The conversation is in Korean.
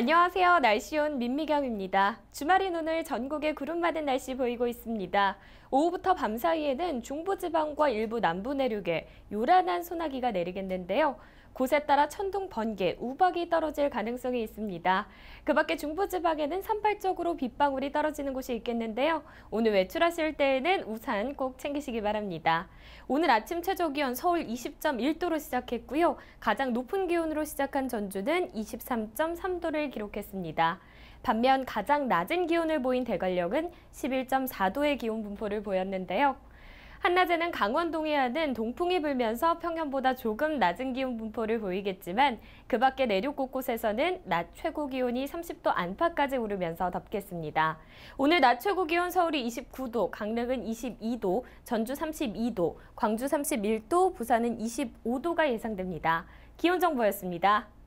안녕하세요. 날씨온 민미경입니다. 주말인 오늘 전국에 구름 많은 날씨 보이고 있습니다. 오후부터 밤 사이에는 중부지방과 일부 남부 내륙에 요란한 소나기가 내리겠는데요. 곳에 따라 천둥, 번개, 우박이 떨어질 가능성이 있습니다. 그 밖에 중부지방에는 산발적으로 빗방울이 떨어지는 곳이 있겠는데요. 오늘 외출하실 때에는 우산 꼭 챙기시기 바랍니다. 오늘 아침 최저 기온 서울 20.1도로 시작했고요. 가장 높은 기온으로 시작한 전주는 23.3도를 기록했습니다. 반면 가장 낮은 기온을 보인 대관령은 11.4도의 기온 분포를 보였는데요. 한낮에는 강원 동해안은 동풍이 불면서 평년보다 조금 낮은 기온 분포를 보이겠지만 그 밖에 내륙 곳곳에서는 낮 최고 기온이 30도 안팎까지 오르면서 덥겠습니다. 오늘 낮 최고 기온 서울이 29도, 강릉은 22도, 전주 32도, 광주 31도, 부산은 25도가 예상됩니다. 기온 정보였습니다.